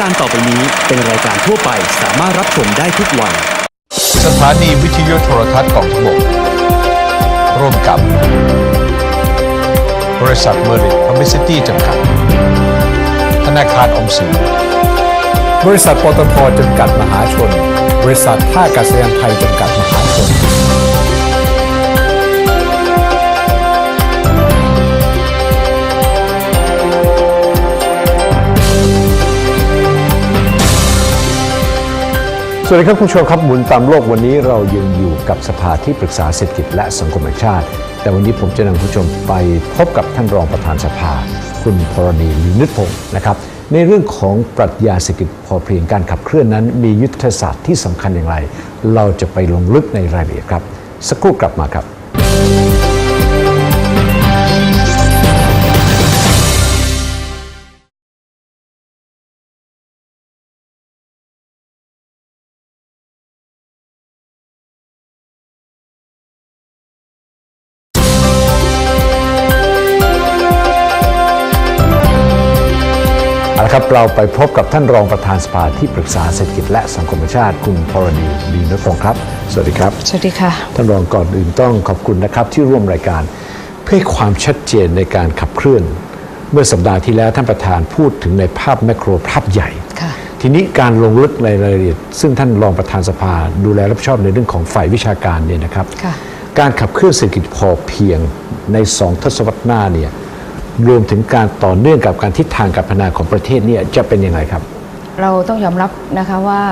การต่อไปนี้เป็นรายการทั่วไปสามารถรับชมได้ทุกวัย สถานีวิทยุโทรทัศน์กองทพบกร่วมกับบริษัทเมอริทพามิซิตี้จำกัด ธนาคารออมสิน บริษัทปตทจำกัดมหาชน บริษัทท่าอากาศยานไทยจำกัดมหาชน สวัสดีครับคุณผู้ชมครับหมุนตามโลกวันนี้เรายังอยู่กับสภาที่ปรึกษาเศรษฐกิจและสังคมแห่งชาติ แต่วันนี้ผมจะนำคุณผู้ชมไปพบกับท่านรองประธานสภา คุณพรณีลินึกพงศ์นะครับในเรื่องของปรัชญาเศรษฐกิจพอเพียงการขับเคลื่อนนั้น มียุทธศาสตร์ที่สำคัญอย่างไร เราจะไปลงลึกในรายละเอียดครับ สักครู่กลับมาครับ เอาละครับเราไปพบกับท่านรองประธานสภาที่ปรึกษาเศรษฐกิจและสังคมแห่งชาติ คุณพรณีลีนพงศ์ครับ สวัสดีครับ สวัสดีค่ะ ท่านรองก่อนอื่นต้องขอบคุณนะครับที่ร่วมรายการ เพื่อให้ความชัดเจนในการขับเคลื่อน เมื่อสัปดาห์ที่แล้วท่านประธานพูดถึงในภาพแมกโรภาพใหญ่ค่ะทีนี้การลงลึกในรายละเอียด ซึ่งท่านรองประธานสภาดูแลรับผิดชอบในเรื่องของฝ่ายวิชาการเนี่ยนะครับค่ะการขับเคลื่อนเศรษฐกิจพอเพียงในสองทศวรรษหน้าเนี่ย รวมถึงการต่อเนื่องกับการทิศทางการพัฒนาของประเทศเนี่ยจะเป็นยังไงครับ เราต้องยอมรับนะคะว่า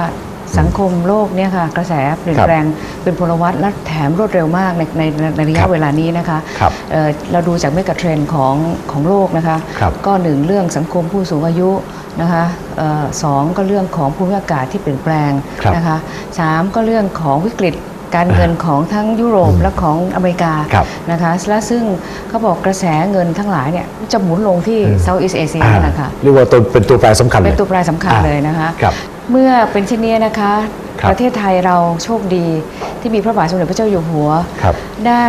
สังคมโลกเนี่ยค่ะกระแสเปลี่ยนครับแปลงเป็นพลวัตและแถมรวดเร็วมากในในในระคยะรับเวลานี้นะคะครับเอ่อเราดูจากเมกะเทรนด์ของของโลกนะคะครับก็หนึ่งเรื่องสังคมผู้สูงอายุนะคะเอ่อสองก็เรื่องของภูมิอากาศที่เปลี่ยนแปลงครับนะคะสามก็เรื่องของวิกฤต การเงินของทั้งยุโรปและของอเมริกาครับนะคะและซึ่งเขาบอกกระแสเงินทั้งหลายเนี่ยจะหมุนลงที่เซาท์อีสเอเชียนั่นแหละค่ะเรียกว่าตัวเป็นตัวแปรสำคัญเลยเป็นตัวแปรสำคัญอ่าเลยนะคะครับเมื่อเป็นเช่นนี้นะคะครับประเทศไทยเราโชคดีที่มีพระบาทสมเด็จพระเจ้าอยู่หัวครับได้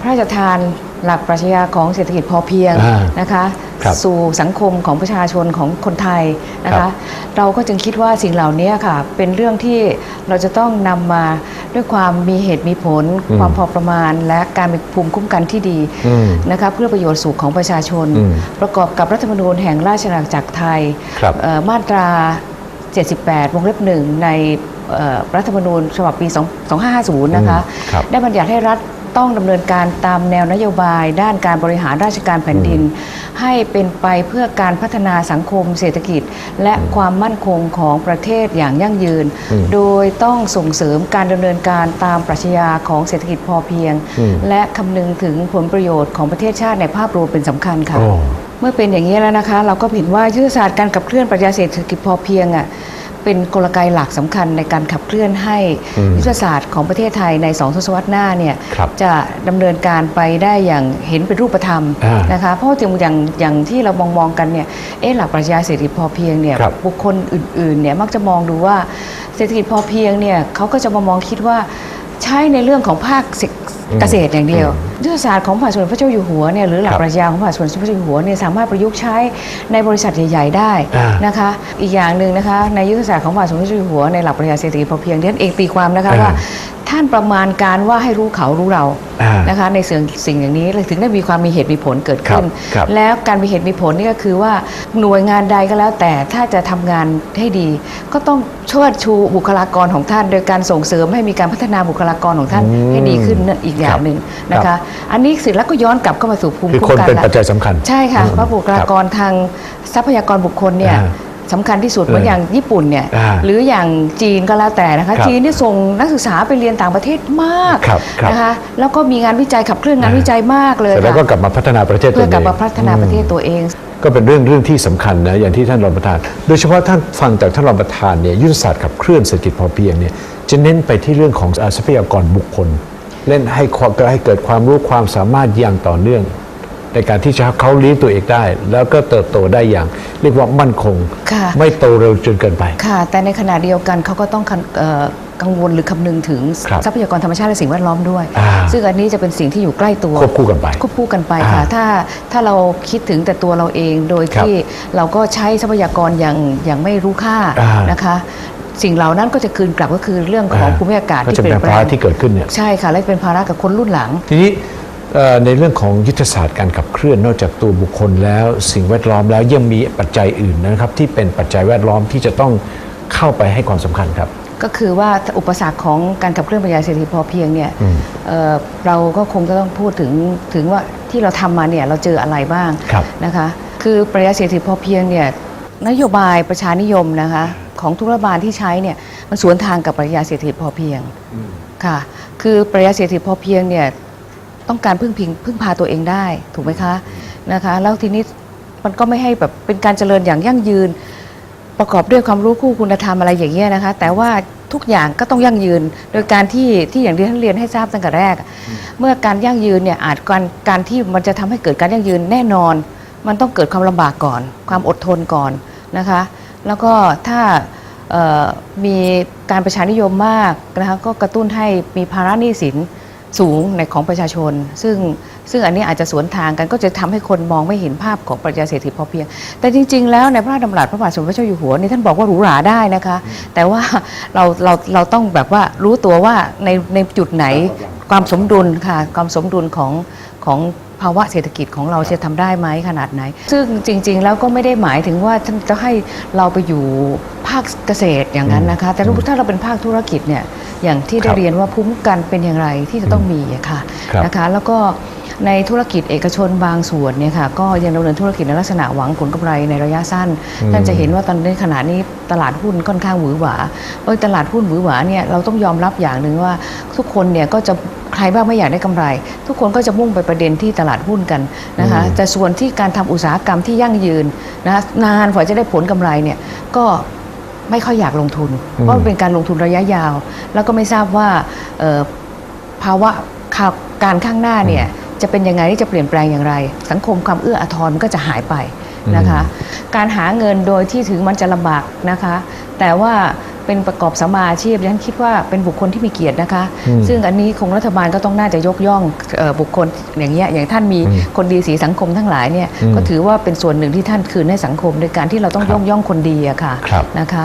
พระราชทาน หลักปรัชญาของเศรษฐกิจพอเพียงอ่านะคะครับสู่สังคมของประชาชนของคนไทยนะครัคะบเราก็จึงคิดว่าสิ่งเหล่านี้ค่ะ เป็นเรื่องที่เราจะต้องนำมาด้วยความมีเหตุมีผลอืมความพอประมาณ และการมีภูมิคุ้มกันที่ดีอืมนะคะเพื่อประโยชน์สุขของประชาชนอืมประกอบกับรัฐธรรมนูญแห่งราชอาณาจักรไทยครับเอ่อมาตรา 78 วงเล็บหนึ่งในเอ่อรัฐธรรมนูญฉบับปี2 2550 นะคะอืมครับได้บัญญัติให้รัฐ ต้องดำเนินการตามแนวนโยบาย ด้านการบริหารราชการแผ่นดิน ให้เป็นไปเพื่อการพัฒนาสังคมเศรษฐกิจ และความมั่นคงของประเทศอย่างยั่งยืนอืมโดยต้องส่งเสริมการดำเนินการตามปรัชญาของเศรษฐกิจพอเพียงอืมและคำนึงถึงผลประโยชน์ของประเทศชาติในภาพรวมเป็นสำคัญค่ะโอ้เมื่อเป็นอย่างนี้แล้วนะคะ เราก็เห็นว่ายุทธศาสตร์การขับเคลื่อนปรัชญาเศรษฐกิจพอเพียงอะ เป็นกลไกหลักสำคัญในการขับเคลื่อนให้อืมยุทธศาสตร์ของประเทศไทยในสองทศวรรษหน้าเนี่ยครับจะดำเนินการไปได้อย่างเห็นเป็นรูปธรรมอ่านนะคะเพราะอย่างอย่างอย่างที่เรามองมองๆกันเนี่ยเอ๊ะหลักปรัชญาเศรษฐกิจพอเพียงเนี่ยครับบุคคลอื่นๆเนี่ยมักจะมองดูว่าเศรษฐกิจพอเพียงเนี่ยเขาก็จะมามองคิดว่าใช้ในเรื่องของภาค เศรษฐอืมเกษตรอย่างเดียวยุทธศาสตร์ของพระบาทสมเด็จพระเจ้าอยู่หัวเนี่ยหรือหลักครับปรัชญาของพระบาทสมเด็จพระเจ้าอยู่หัวเนี่ยสามารถประยุกต์ใช้ในบริษัทใหญ่ ๆ ได้อ่านนะคะ อีกอย่างหนึ่งนะคะในยุทธศาสตร์ของพระบาทสมเด็จพระเจ้าอยู่หัวในหลักปรัชญาเศรษฐกิจพอเพียงที่ท่านเองตีความนะคะอ่าว่า ท่านประมาณการว่าให้รู้เขารู้เราอ่านนะคะในสิ่งสิ่งอย่างนี้เลยถึงได้มีความมีเหตุมีผลเกิดขึ้นครับครับแล้วการมีเหตุมีผลนี่ก็คือว่าหน่วยงานใดก็แล้วแต่ถ้าจะทำงานให้ดี ก็ต้องเชิดชูบุคลากรของท่าน โดยการส่งเสริมให้มีการพัฒนาบุคลากรของท่านอืมให้ดีขึ้นนั่นอีกอย่างหนึ่งนะครัคะบอันนี้เสร็จแล้วก็ย้อนกลับเข้ามาสู่ภูมิคือคุ้คนมกันเป็นละปัจจัยสำคัญ ใช่ค่ะอืมเพราะบุคลากรทางทรัพยากรบุคคลเนี่ย อ่าสำคัญที่สุดเหมือนเออออย่างญี่ปุ่นเนี่ยอ่าหรืออย่างจีนก็แล้วแต่นะคะครับจีนที่ส่งนักศึกษาไปเรียนต่างประเทศมากครับครับนะคะแล้วก็มีงานวิจัยขับเคลื่อนงานอ่าวิจัยมากเลยเสร็จแล้วก็ค่ะกลับมาพัฒนาประเทศตัวเพื่อเองกลับมาพัฒนาประเทศตัวเองก็เป็นเรื่องเรื่องที่สำคัญนะอย่างที่ท่านรองประธาน โดยเฉพาะท่านฟังจากท่านรองประธานเนี่ยยุทธศาสตร์ขับเคลื่อนเศรษฐกิจพอเพียงเนี่ยจะเน้นไปที่เรื่องของทรัพยากรบุคคล เล่นให้ความให้เกิดความรู้ความสามารถอย่างต่อเนื่อง ในการที่จะให้เขาเลี้ยงตัวเองได้ แล้วก็เติบโตได้อย่าง เรียกว่ามั่นคง ค่ะ ไม่โตเร็วจนเกินไป ค่ะ แต่ในขณะเดียวกันเขาก็ต้องคันเอ่อกังวลหรือคำนึงถึงครับทรัพยากรธรรมชาติและสิ่งแวดล้อมด้วย อ่า ซึ่งอันนี้จะเป็นสิ่งที่อยู่ใกล้ตัว ควบคู่กันไป ควบคู่กันไปอ่าค่ะถ้าถ้าเราคิดถึงแต่ตัวเราเองโดยครับที่เราก็ใช้ทรัพยากรอย่างอย่างไม่รู้ค่าอ่านนะคะ สิ่งเหล่านั้นก็จะคืนกลับก็คือเรื่องของอ่าภูมิอากาศก็ที่จะเปเป็ลี่นยนแปลภางระที่เกิดขึ้นเนี่ย ใช่ค่ะ และเป็นภาระกับคนรุ่นหลัง ทีนี้เอ่อ ในเรื่องของยุทธศาสตร์การขับเคลื่อนนอกจากตัวบุคคลแล้วสิ่งแวดล้อมแล้วยังมีปัจจัยอื่นนะครับที่เป็นปัจจัยแวดล้อมที่จะต้องเข้าไปให้ความสำคัญครับ ก็คือว่าอุปสรรคของการขับเคลื่อนปรัชญาเศรษฐกิจพอเพียงเนี่ยอืมเอ่อเราก็คงจะต้องพูดถึงถึงว่าที่เราทำมาเนี่ยเราเจออะไรบ้างครับนะคะคือปรัชญาเศรษฐกิจพอเพียงเนี่ยนโยบายประชานิยมนะคะของทุกรัฐบาลที่ใช้เนี่ยมันสวนทางกับปรัชญาเศรษฐกิจพอเพียงค่ะคือปรัชญาเศรษฐกิจพอเพียงเนี่ย ต้องการพึ่งพิงพึ่งพาตัวเองได้ถูกไหมคะนะคะแล้วทีนี้มันก็ไม่ให้แบบเป็นการเจริญอย่างยั่งยืน ประกอบด้วยความรู้คู่คุณธรรมอะไรอย่างเงี้ยนะคะ แต่ว่าทุกอย่างก็ต้องยั่งยืน โดยการที่ที่อย่างที่ท่านเรียนให้ทราบตั้งแต่แรก เมื่อการยั่งยืนเนี่ยอาจการการที่มันจะทำให้เกิดการยั่งยืนแน่นอน มันต้องเกิดความลำบากก่อน ความอดทนก่อนนะคะ แล้วก็ถ้าเอ่อมีการประชานิยมมากนะคะก็กระตุ้นให้มีภาระหนี้สิน สูงในของประชาชน ซึ่งซึ่งอันนี้อาจจะสวนทางกันก็จะทำให้คนมองไม่เห็นภาพของปรัชญาเศรษฐกิจพอเพียง แต่จริง ๆ แล้วในพระราชดำรัสพระบาทสมเด็จพระเจ้าอยู่หัวนี่ท่านบอกว่าหรูหราได้นะคะ แต่ว่าเราเราเราต้องแบบว่ารู้ตัวว่าในในจุดไหนความสมดุลค่ะความสมดุลของของ ภาวะเศรษฐกิจของเราจะทำได้ไหมขนาดไหน ซึ่งจริง ๆ แล้วก็ไม่ได้หมายถึงว่าท่านจะให้เราไปอยู่ภาคเกษตรอย่างนั้นนะคะ แต่ถ้าเราเป็นภาคธุรกิจเนี่ยอย่างที่คได้รับเรียนว่าภูมิคุ้มกันเป็นอย่างไรที่จะต้องมีอะค่ะครับนะคะแล้วก็ในธุรกิจเอกชนบางส่วนเนี่ยค่ะก็ยังดำเนินธุรกิจในลักษณะหวังผลกำไรในระยะสั้นท่านจะเห็นว่าตอนนี้ขณะนี้ตลาดหุ้นค่อนข้างหวือหวาเพราะตลาดหุ้นหวือหวาเนี่ยเราต้องยอมรับอย่างหนึ่งว่าทุกคนเนี่ยก็จะ ใครบ้างไม่อยากได้กำไร ทุกคนก็จะมุ่งไปประเด็นที่ตลาดหุ้นกันนะคะแต่ส่วนที่การทำอุตสาหกรรมที่ยั่งยืนนะคะนานกว่าจะได้ผลกำไรเนี่ยก็ไม่ค่อยอยากลงทุน เพราะมันเป็นการลงทุนระยะยาว แล้วก็ไม่ทราบว่าเอ่อภาวะข่าวการข้างหน้าเนี่ยจะเป็นยังไงที่จะเปลี่ยนแปลงอย่างไร สังคมความเอื้ออาทรมันก็จะหายไป นะคะ การหาเงินโดยที่ถึงมันจะลำบากนะคะ แต่ว่าเป็นประกอบสมมาอาชีพดิฉันคิดว่าเป็นบุคคลที่มีเกียรตินะคะอืมซึ่งอันนี้คงรัฐบาลก็ต้องน่าจะยกย่องเอ่อบุคคลอย่างเงี้ยอย่างท่านมีอืมคนดีสีสังคมทั้งหลายเนี่ยอืมก็ถือว่าเป็นส่วนหนึ่งที่ท่านคืนให้สังคมโดยการที่เราต้องครับยกย่องคนดีอะค่ะครับนะคะ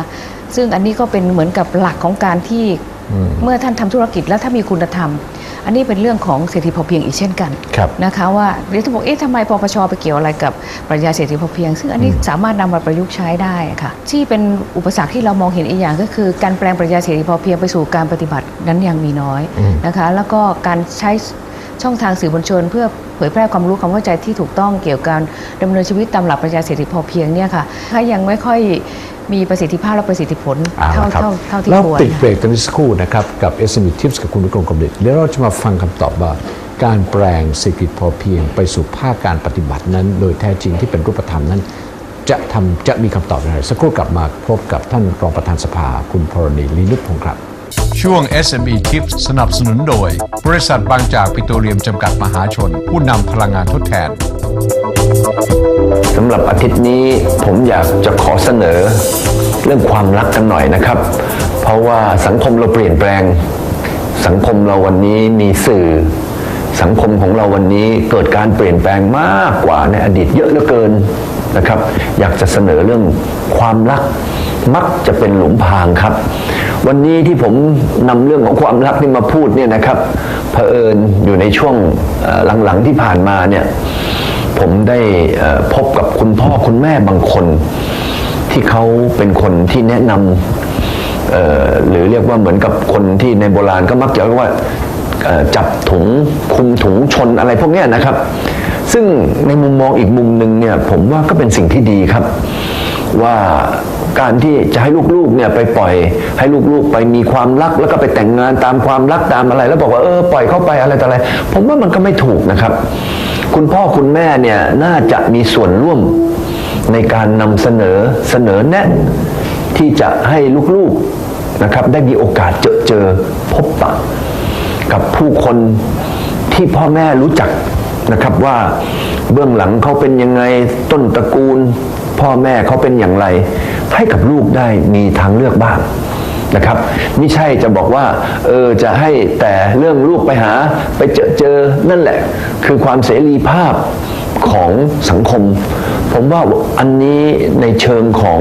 ซึ่งอันนี้ก็เป็นเหมือนกับหลักของการที่อืมเมื่อท่านทำธุรกิจแล้วถ้ามีคุณธรรม อันนี้เป็นเรื่องของเศรษฐกิจพอเพียงอีกเช่นกันครับนะคะว่าเดี๋ยวจะบอกเอ๊ะทำไมปปชไปเกี่ยวอะไรกับปรัชญาเศรษฐกิจพอเพียง ซึ่งอันนี้สามารถนำมาประยุกต์ใช้ได้ค่ะที่เป็นอุปสรรคที่เรามองเห็นอีกอย่างก็คือการแปลงปรัชญาเศรษฐกิจพอเพียงไปสู่การปฏิบัตินั้นยังมีน้อยอืมนะคะแล้วก็การใช้ ช่องทางสื่อมวลชน เพื่อเผยแพร่ความรู้ความเข้าใจที่ถูกต้องเกี่ยวกับการดำเนินชีวิตตามหลักปรัชญาเศรษฐกิจพอเพียงเนี่ยค่ะถ้ายังไม่ค่อยมีประสิทธิภาพและประสิทธิผลเอาเท่าละครับเท่าเท่าที่เราควรปิดเบรกกันสักครู่นะครับกับ SME Tips กับคุณวิกรมกำลิตแล้วเราจะมาฟังคำตอบว่าการแปลงเศรษฐกิจพอเพียงไปสู่ภาคการปฏิบัตินั้น โดยแท้จริงที่เป็นรูปธรรมนั้น จะทำจะมีคำตอบอย่างไรสักครู่กลับมาพบกับท่านรองประธานสภาคุณพรณีลีนุชพงศ์ครับ ช่วง SME Tips สนับสนุนโดย บริษัทบางจากปิโตรเลียมจำกัดมหาชน ผู้นำพลังงานทดแทน สำหรับอาทิตย์นี้ผมอยากจะขอเสนอ เรื่องความรักกันหน่อยนะครับ เพราะว่าสังคมเราเปลี่ยนแปลง สังคมเราวันนี้มีสื่อ สังคมของเราวันนี้เกิดการเปลี่ยนแปลงมากกว่าในอดีตเยอะเหลือเกินนะครับ อยากจะเสนอเรื่องความรักมักจะเป็นหลุมพรางครับ วันนี้ที่ผมนำเรื่องของความรักนี่มาพูดเนี่ยนะครับเผอิญอยู่ในช่วงหลังๆที่ผ่านมาเนี่ยผมได้พบกับคุณพ่อคุณแม่บางคน ที่เขาเป็นคนที่แนะนำหรือเรียกว่าเหมือนกับคนที่ในโบราณก็มักจะเรียกว่าจับถุงคุมถุงชนอะไรพวกนี้นะครับ ซึ่งในมุมมองอีกมุมหนึ่งเนี่ยผมว่าก็เป็นสิ่งที่ดีครับ ว่าการที่จะให้ลูกๆเนี่ยไปปล่อย ให้ลูกๆไปมีความรักแล้วก็ไปแต่งงานตามความรักตามอะไร แล้วบอกว่าเออปล่อยเข้าไปอะไรต่ออะไร ผมว่ามันก็ไม่ถูกนะครับ คุณพ่อคุณแม่เนี่ยน่าจะมีส่วนร่วมในการนำเสนอเสนอแนะที่จะให้ลูกๆนะครับ ได้มีโอกาสเจอเจอพบปะ กับผู้คนที่พ่อแม่รู้จักนะครับว่าเบื้องหลังเขาเป็นยังไงต้นตระกูล พ่อแม่เขาเป็นอย่างไร ให้กับลูกได้มีทางเลือกบ้างนะครับไม่ใช่จะบอกว่าเออจะให้แต่เรื่องลูกไปหาไปเจอเจอนั่นแหละ คือความเสรีภาพของสังคม ผมว่าอันนี้ในเชิงของ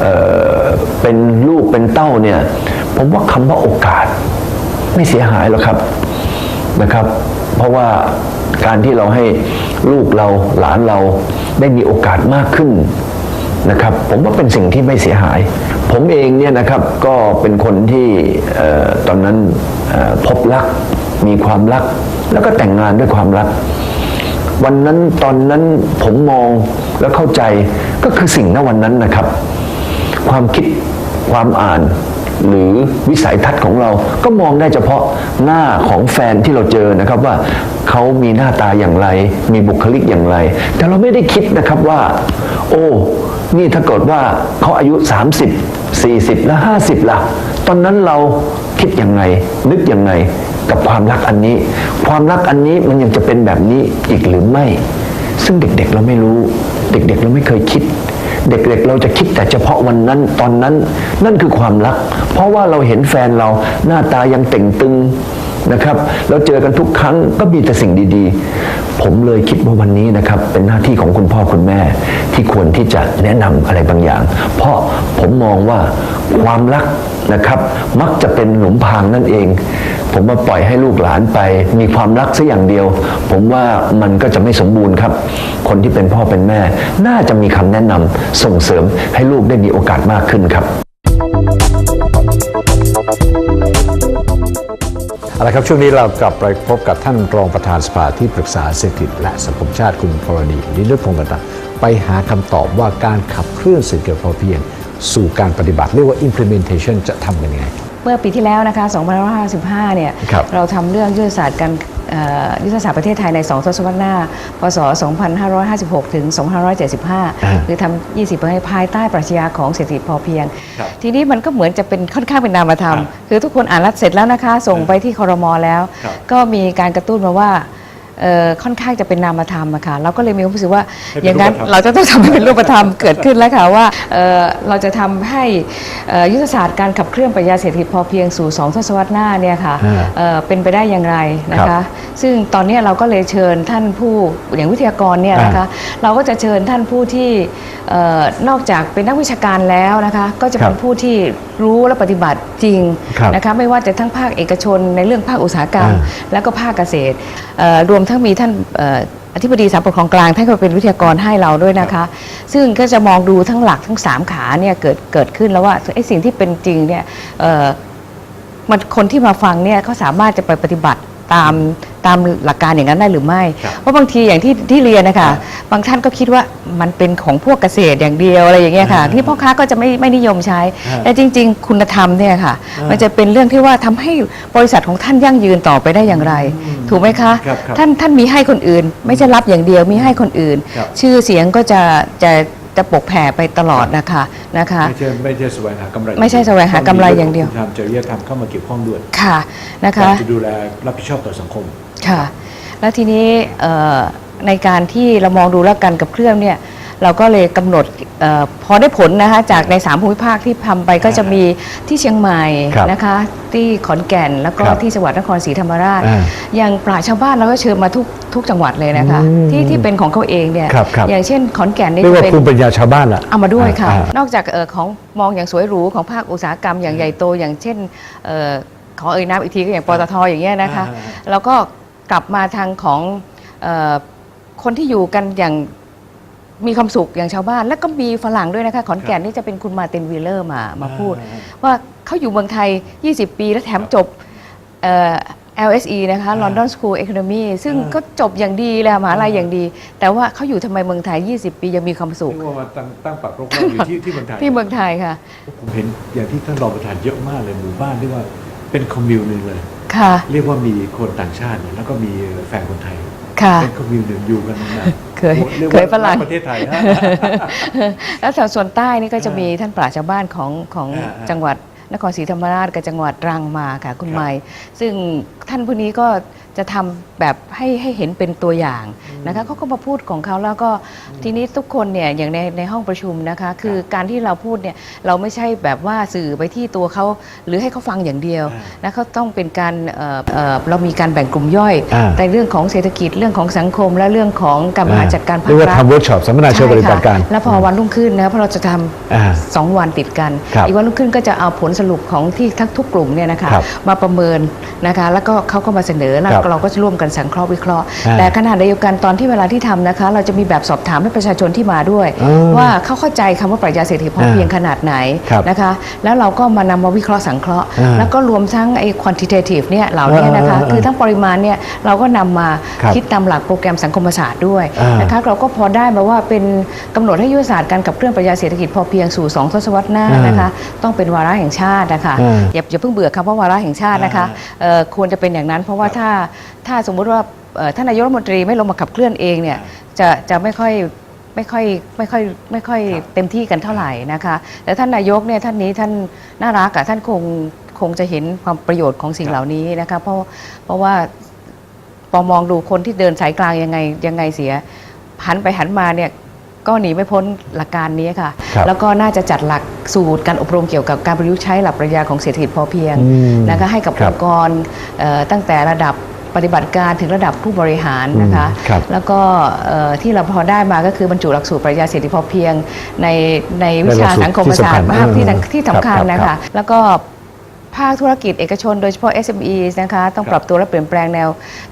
เออเป็นลูกเป็นเต้าเนี่ย ผมว่าคำว่าโอกาสไม่เสียหายหรอกครับนะครับ เพราะว่า การที่เราให้ลูกเราหลานเราได้มีโอกาสมากขึ้นนะครับ ผมว่าเป็นสิ่งที่ไม่เสียหาย ผมเองเนี่ยนะครับก็เป็นคนที่อตอนนั้นพบรักมีความรัก แล้วก็แต่งงานด้วยความรัก วันนั้นตอนนั้นผมมองแล้วเข้าใจก็คือสิ่งณวันนั้นนะครับ ความคิดความอ่าน หรือวิสัยทัศน์ของเราก็มองได้เฉพาะหน้าของแฟนที่เราเจอนะครับว่าเขามีหน้าตาอย่างไร มีบุคลิกอย่างไร แต่เราไม่ได้คิดนะครับว่า โอ้นี่ถ้าเกิดว่าเขาอายุ 30 40 และ 50ล่ะ ตอนนั้นเราคิดยังไง นึกยังไงกับความรักอันนี้ ความรักอันนี้มันยังจะเป็นแบบนี้อีกหรือไม่ ซึ่งเด็กๆเราไม่รู้ เด็กๆเราไม่เคยคิด เด็กๆ เราจะคิดแต่เฉพาะวันนั้นตอนนั้น นั่นคือความรัก เพราะว่าเราเห็นแฟนเราหน้าตายังเต่งตึงนะครับเราเจอกันทุกครั้งก็มีแต่สิ่งดีๆ ผมเลยคิดว่าวันนี้นะครับ เป็นหน้าที่ของคุณพ่อคุณแม่ ที่ควรที่จะแนะนำอะไรบางอย่าง เพราะผมมองว่า ความรักนะครับ มักจะเป็นหลุมพรางนั่นเอง ผมมาปล่อยให้ลูกหลานไป มีความรักสัอย่างเดียว ผมว่ามันก็จะไม่สมบูรณ์ครับ คนที่เป็นพ่อเป็นแม่ น่าจะมีคำแนะนำส่งเสริมให้ลูกได้มีโอกาสมากขึ้นครับเอาละครับช่วงนี้เรากลับไปพบกับท่านรองประธานสภาที่ปรึกษาเศรษฐกิจและสังคมชาติคุณพรณีลิลพงศ์กันตะไปหาคำตอบว่าการขับเคลื่อนเศรษฐกิจพอเพียง สู่การปฏิบัติ เรียกว่า implementation จะทำกันยังไง เมื่อปีที่แล้วนะคะ2555 เนี่ย ครับเราทำเรื่องยุทธศาสตร์การเอ่อยุทธศาสตร์ประเทศไทยใน 2 ทศวรรษหน้า พศ 2556 ถึง 2575 คือทำ 20 ปีภายใต้ปรัชญาของเศรษฐกิจพอเพียงทีนี้มันก็เหมือนจะเป็นค่อนข้างเป็นนามธรรมคือทุกคนอ่านรัฐเสร็จแล้วนะคะ ส่งไปที่คอรมอแล้วก็มีการกระตุ้นมาว่า เอ่อค่อนข้างจะเป็นนามธรรมอะค่ะเราก็เลยมีความรู้สึกว่าอย่างนั้นเราจะต้องทำให้เป็นรูปธรรมเกิดขึ้นแล้วค่ะว่าเอ่อเราจะทำให้เอ่อยุทธศาสตร์การขับเคลื่อนปรัชญาเศรษฐกิจพอเพียงสู่2ทศวรรษหน้าเนี่ยค่ะอ่า เอ่อเป็นไปได้อย่างไรนะครัคะ บซึ่งตอนนี้เราก็เลยเชิญท่านผู้อย่างวิทยากรเนี่ยนะคะเราก็จะเชิญท่านผู้ที่เอ่อนอกจากเป็นนักวิชาการแล้วนะคะก็จะเป็นครับผู้ที่รู้และปฏิบัติจริงครับนะคะไม่ว่าจะทั้งภาคเอกชนในเรื่องภาคอุตสาหกรรม อ่า แล้วก็ภาคเกษตรเอ่อรวมทั้งมีท่านเอ่ออธิบดีสามปกครองกลางท่านก็เป็นวิทยากรให้เราด้วยนะคะ ซึ่งก็จะมองดูทั้งหลักทั้งสามขาเนี่ยเกิดเกิดขึ้นแล้วว่าไอ้สิ่งที่เป็นจริงเนี่ยเอ่อมันคนที่มาฟังเนี่ยเขาสามารถจะไปปฏิบัติตาม ตามหลักการอย่างนั้นได้หรือไม่ เพราะบางทีอย่างที่ที่เรียนนะคะ บางท่านก็คิดว่ามันเป็นของพวกเกษตรอย่างเดียวอะไรอย่างเงี้ยค่ะ ที่พ่อค้าก็จะไม่ไม่นิยมใช้ แต่จริง ๆ คุณธรรมเนี่ยค่ะ มันจะเป็นเรื่องที่ว่าทำให้บริษัทของท่านยั่งยืนต่อไปได้อย่างไร ถูกไหมคะครับครับท่านท่านมีให้คนอื่น ไม่ใช่รับอย่างเดียวมีให้คนอื่นครับชื่อเสียงก็จะจะจะปกแผ่ไปตลอดนะคะนะคะไม่ใช่ไม่ใช่แสวงหากำไรไม่ใช่แสวงหากำไรอย่างเดียวต้องมีรื่องของคุณธรรมจริยธรรมเข้ามาเกี่ยวข้องด้วยค่ะนะคะการจะดูแลรับผิดชอบต่อสังคม ค่ะ แล้วทีนี้เอ่อในการที่เรามองดูแล้วกันกับเครื่องเนี่ยเราก็เลยกำหนดเออพอได้ผลนะคะจากใน 3 ภูมิภาคที่ทำไปก็จะมีที่เชียงใหม่ครับนะคะ ที่ขอนแก่นแล้วก็ครับที่จังหวัดนครศรีธรรมราชอ่าอย่างปราชญ์ชาวบ้านเราก็เชิญมาทุกทุกจังหวัดเลยนะคะอืมที่ที่เป็นของเขาเองเนี่ยครับครับอย่างเช่นขอนแก่นนี่เรียกว่าเป็นภูมิปัญญาชาวบ้านล่ะเอามาด้วยค่ะอ่านอกจากเออของมองอย่างสวยหรูของภาคอุตสาหกรรมอย่างใหญ่โต อย่างเช่นเออขอเอ่ยน้ำอีกทีก็อย่างปตทอย่างเงี้ยนะคะอ่าแล้วก็ กลับมาทางของเออคนที่อยู่กันอย่างมีความสุขอย่างชาวบ้าน แล้วก็มีฝรั่งด้วยนะคะขอนแก่นนี่จะเป็นคุณมาร์ตินวีเลอร์มามาพูด ว่าเขาอยู่เมืองไทย 20 ปีแล้วแถมจบเอ่อ LSE นะคะ London School Economy ซึ่งก็จบอย่างดีเลยมหาลัยอย่างดี แต่ว่าเขาอยู่ทำไมเมืองไทย 20 ปียังมีความสุขเรียกว่ามาตั้งตั้งปักรกรากอยู่ที่ที่เมืองไทยที่เมืองไทยค่ะ ผมเห็นอย่างที่ท่านรองประธานเยอะมากเลยหมู่บ้านที่ว่าเป็นคอมมิวหนึ่งเลย ค่ะ เรียกว่ามีคนต่างชาติเนี่ยแล้วก็มีแฟนคนไทยค่ะเป็นคอมมิวหนึ่งอยู่กันนานเคยโอ้รีกเคยฝรั่งว่าประเทศไทยฮะแล้วแถวส่วนใต้นี่ก็จะมีท่านปราชญ์ชาวบ้านของของอ่าอ่าจังหวัดนครศรีธรรมราชกับจังหวัดตรังมาค่ะคุณครับไม้ซึ่งท่านผู้นี้ก็ จะทำแบบให้ให้เห็นเป็นตัวอย่างนะคะเขาก็มาพูดของเขาแล้วก็ทีนี้ทุกคนเนี่ยอย่างในในห้องประชุมนะคะ คือการที่เราพูดเนี่ยเราไม่ใช่แบบว่าสื่อไปที่ตัวเขาหรือให้เขาฟังอย่างเดียวอ่านะเขาต้องเป็นการเอ่อเอ่อเรามีการแบ่งกลุ่มย่อยอ่าในเรื่องของเศรษฐกิจเรื่องของสังคม และเรื่องของการบริหารจัดการภาเรียคกว่ารัฐทำเวิร์กช็อปสัมมนาเชิงปฏิบัติการใช่ค่ะแล้วพอวันรุ่งขึ้นนะเพราะเราจะทอ่าำสองวันติดกันครับอีกวันรุ่งขึ้นก็จะเอาผลสรุปของที่ทั้งทุกกลุ่มเนี่ยนะคะครับมาประเมินนะคะแล้วก็เขาก็มาเสนอแล้วครับเราก็จะร่วมกันสังเคราะห์วิเคราะห์อ่าแต่ขณะเดียวกันตอนที่เวลาที่ทำนะคะ เราจะมีแบบสอบถามให้ประชาชนที่มาด้วยอืมว่าเขาเข้าใจคำว่าปรัชญาเศรษฐกิจพอเพียงขนาดไหนครับนะคะ แล้วเราก็มานำมาวิเคราะห์สังเคราะห์อ่าแล้วก็รวมทั้งไอ้ quantitative เนี่ยเหล่านี้นะคะอ่าอ่าอ่าคือทั้งปริมาณเนี่ยเราก็นำมาครับคิดตามหลักโปรแกรมสังคมศาสตร์ด้วยอ่านนะคะเราก็พอได้มาว่าเป็นกำหนดให้ยุทธศาสตร์การขับเคลื่อนปรัชญาเศรษฐกิจพอเพียงสู่ 2 ทศวรรษหน้าอ่านนะคะต้องเป็นวาระแห่งชาตินะคะอ่าอย่าอย่าเพิ่งเบื่อคำว่าวาระแห่งชาตินะคะอ่าเอ่อควรจะเป็นอย่างนั้น เพราะว่าถ้าถ้าสมมุติว่าเอ่อท่านนายกรัฐมนตรีไม่ลงมาขับเคลื่อนเองเนี่ยจะจะไม่ค่อยไม่ค่อยไม่ค่อยไม่ค่อยเต็มที่กันเท่าไหร่นะคะแต่ท่านนายกเนี่ยท่านนี้ท่านน่ารักอะท่านคงคงจะเห็นความประโยชน์ของสิ่งเหล่านี้นะคะเพราะเพราะว่าพอมองดูคนที่เดินสายกลางยังไงยังไงเสียหันไปหันมาเนี่ยก็หนีไม่พ้นหลักการนี้ค่ะครับแล้วก็น่าจะจัดหลักสูตรการอบรมเกี่ยวกับการประยุกต์ใช้หลักปรัชญาของเศรษฐกิจพอเพียงอืมนะคะให้กับครัอบงค์กรเอ่อตั้งแต่ระดับ ปฏิบัติการถึงระดับผู้บริหารนะคะอืมครับแล้วก็เอ่อที่เราพอได้มาก็คือบรรจุหลักสูตรปรัชญาเศรษฐกิจพอเพียงในในวิชาในหลักสูตรสังคมที่สำศาคัสญตร์มากที่อืมที่สำคัญครับนะครัคะบแล้วก็ภาคธุรกิจเอกชนโดยเฉพาะ SME นะคะต้องปรับตัวและเปลี่ยนแปลงแนว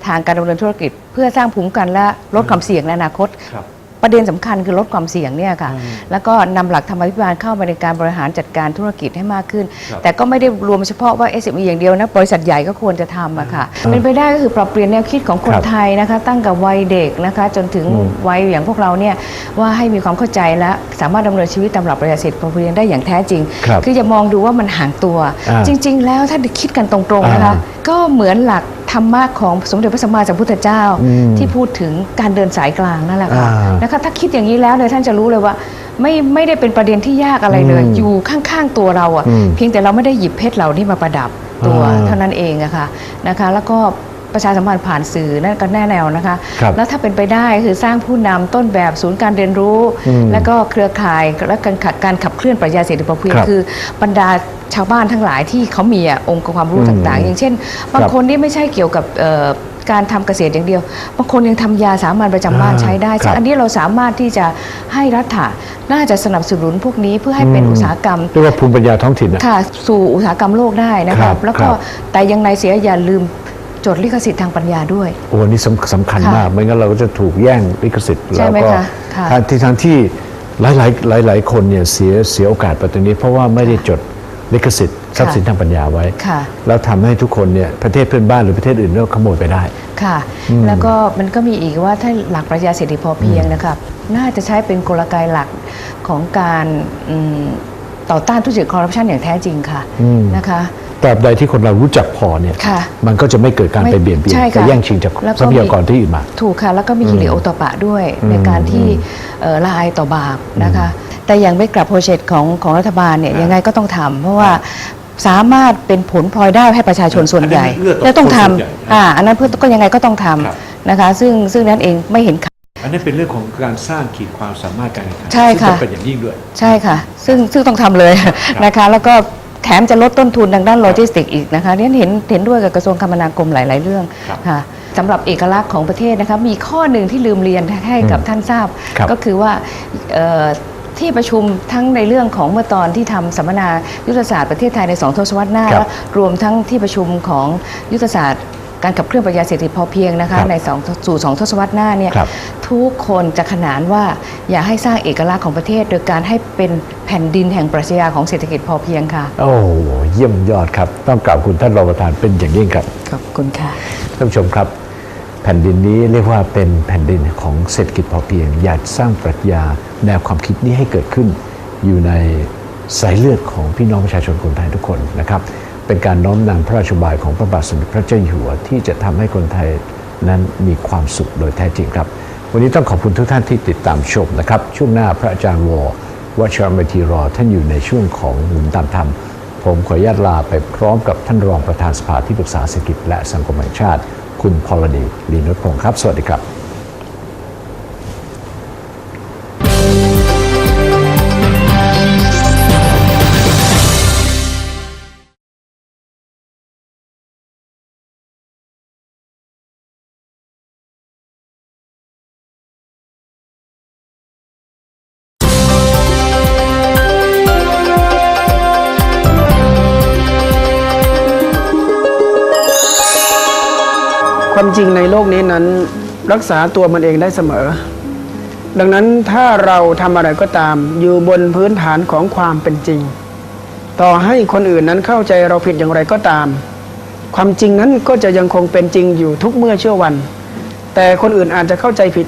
ทางการดำเนินธุรกิจ เพื่อสร้างภูมิคุ้มกันและลดความเสี่ยงในอนาคตครับ ประเด็นสำคัญคือลดความเสี่ยงเนี่ยค่ะอืมแล้วก็นำหลักธรรมาภิบาลเข้ามาในการบริหารจัดการธุรกิจให้มากขึ้นครับแต่ก็ไม่ได้รวมเฉพาะว่า SME อย่างเดียวนะ บริษัทใหญ่ก็ควรจะทำอะค่ะ เป็นไปได้ก็คือปรับเปลี่ยนแนวคิดของคนครับไทยนะคะ ตั้งกับวัยเด็กนะคะ จนถึงอืมวัยอย่างพวกเราเนี่ยว่าให้มีความเข้าใจและสามารถดำเนินชีวิตตามหลักปรัชญาเศรษฐกิจพอเพียงได้อย่างแท้จริงครับออย่ามองดูว่ามันห่างตัวอ่าจริง ๆ แล้วถ้าคิดกันตรงๆนะคะอ่าก็เหมือนหลัก ธรรมะของสมเด็จพระสัมมาสัมพุทธเจ้าอืมที่พูดถึงการเดินสายกลางนั่นแหละค่ะอ่านะคะถ้าคิดอย่างนี้แล้วเนี่ยท่านจะรู้เลยว่าไม่ไม่ได้เป็นประเด็นที่ยากอะไรเลยอืมอยู่ข้างๆตัวเราอะอืมเพียงแต่เราไม่ได้หยิบเพชรเหล่านี้มาประดับตัวอ่าเท่านั้นเองอะค่ะนะคะแล้วก็ ประชาสัมพันธ์ผ่านสื่อนั่นก็แน่แนวนะคะครับแล้วถ้าเป็นไปได้คือสร้างผู้นำต้นแบบศูนย์การเรียนรู้อืมแล้วก็เครือข่ายและการขัดการขับเคลื่อนปรัชญาเศรษฐกิจพอเพียงครับคือบรรดาชาวบ้านทั้งหลายที่เขามีอะองค์ความรู้อืมต่างๆ อย่างเช่น บางคนที่ไม่ใช่เกี่ยวกับเอ่อการทำเกษตรอย่างเดียว บางคนยังทำยาสามัญประจำบ้านอ่าใช้ได้ครับซึ่งอันนี้เราสามารถที่จะให้รัฐะน่าจะสนับสนุนพวกนี้เพื่อให้เป็นอุตสาหกรรมเรียกว่าภูมิปัญญาท้องถิ่นนะค่ะสู่อุตสาหกรรมโลกได้นะครัคะบแล้วก็ครับแต่อยังไงเสียอย่าลืม จดลิขสิทธิ์ทางปัญญาด้วย โอ้นี่สำสำคัญค่ะมาก ไม่งั้นเราก็จะถูกแย่งลิขสิทธิ์ ใช่แล้วไหมก็คะค่ะทางที่ทางที่หลายหลายหลายหลายๆคนเนี่ยเสียเสียโอกาสไปตรงนี้ เพราะว่าไม่ได้จดลิขสิทธิ์ทรัพย์สินทางปัญญาไว้ค่ะ แล้วทำให้ทุกคนเนี่ยประเทศเพื่อนบ้านหรือประเทศอื่นก็ขโมยไปได้ ค่ะ แล้วก็มันก็มีอีกว่าถ้าหลักปรัชญาเศรษฐกิจพอเพียงนะครับ น่าจะใช้เป็นกลไกหลักของการอืมต่อต้านทุจริตคอร์รัปชันอย่างแท้จริงค่ะอืม นะคะ ตราบใดที่คนเรารู้จักพอเนี่ย ค่ะมันก็จะไม่เกิดการไม่ไปเบียดเบียนใช่ค่ะไปแย่งชิงจากแล้วก็ ทรัพยากรที่อื่นมา ถูกค่ะ แล้วก็มีฮิริโอตปะด้วยอืมในการที่เอ่อละอายต่อบาปนะคะ แต่ยังไม่กลับโปรเจกต์ของของรัฐบาลเนี่ยยังไงก็ต้องทำเพราะว่าสามารถเป็นผลพลอยได้ให้ประชาชนส่วนใหญ่อันนี้เลือกและต้องทคนส่วนใหญ่ำอ่าอันนั้นเพื่อก็ยังไงก็ต้องทครับำนะคะ ซึ่งซึ่งนั้นเองไม่เห็น อันนี้เป็นเรื่องของการสร้างขีดความสามารถการแข่งขันใช่ค่ะซึ่งจำเป็นอย่างยิ่งด้วย ใช่ค่ะ ซึ่งซึ่งต้องทำเลยนะคะ แล้วก็แถ มจะลดต้นทุนทางด้านโลจิสติกส์อีกนะคะเนี่ยเห็นเห็นด้วยกับกระทรวงคมนาคมหลาย ๆ เรื่องครับค่ะสำหรับเอกลักษณ์ของประเทศนะคะมีข้อหนึ่งที่ลืมเรียนให้กับท่านทราบครับก็คือว่าเอ่อที่ประชุมทั้งในเรื่องของเมื่อตอนที่ทำสัมมนายุทธศาสตร์ประเทศไทยในสองทศวรรษหน้าครับและรวมทั้งที่ประชุมของยุทธศาสตร์ การขับเคลื่อนปรัชญาเศรษฐกิจพอเพียงนะครัคะบในสองสู่สองทศวรรษหน้าเนี่ยครับทุกคนจะขนานว่าอยากให้สร้างเอกลักษณ์ของประเทศ โดยการให้เป็นแผ่นดินแห่งปรัชญาของเศรษฐกิจพอเพียงค่ะ โอ้โหเยี่ยมยอดครับ ต้องกราบคุณท่านรองประธานเป็นอย่างยิ่งครับขอบคุณค่ะท่านผู้ชมครับ แผ่นดินนี้เรียกว่าเป็นแผ่นดินของเศรษฐกิจพอเพียง อยากสร้างปรัชญาแนวความคิดนี้ให้เกิดขึ้นอยู่ในสายเลือดของพี่น้องประชาชนคนไทยทุกคนนะครับ เป็นการน้อมนำพระราชบายของพระบาทสมเด็จพระเจ้าอยู่หัวที่จะทำให้คนไทยนั้นมีความสุขโดยแท้จริงครับ วันนี้ต้องขอบคุณทุกท่านที่ติดตามชมนะครับ ช่วงหน้าพระอาจารย์วอวัชรเมธีรอท่านอยู่ในช่วงของหนุนตามธรรม ผมขออนุญาตลาไปพร้อมกับท่านรองประธานสภาที่ปรึกษาเศรษฐกิจและสังคมแห่งชาติ คุณพรณีลีนุชพงศ์ครับ สวัสดีครับ ควกนี้นั้นรักษาตัวมันเองได้เสมอ ดังนั้นถ้าเราทำอะไรก็ตามอยู่บนพื้นฐานของความเป็นจริง ต่อให้คนอื่นนั้นเข้าใจเราผิดอย่างไรก็ตาม ความจริงนั้นก็จะยังคงเป็นจริงอยู่ทุกเมื่อเชื่อวัน แต่คนอื่นอาจจะเข้าใจผิด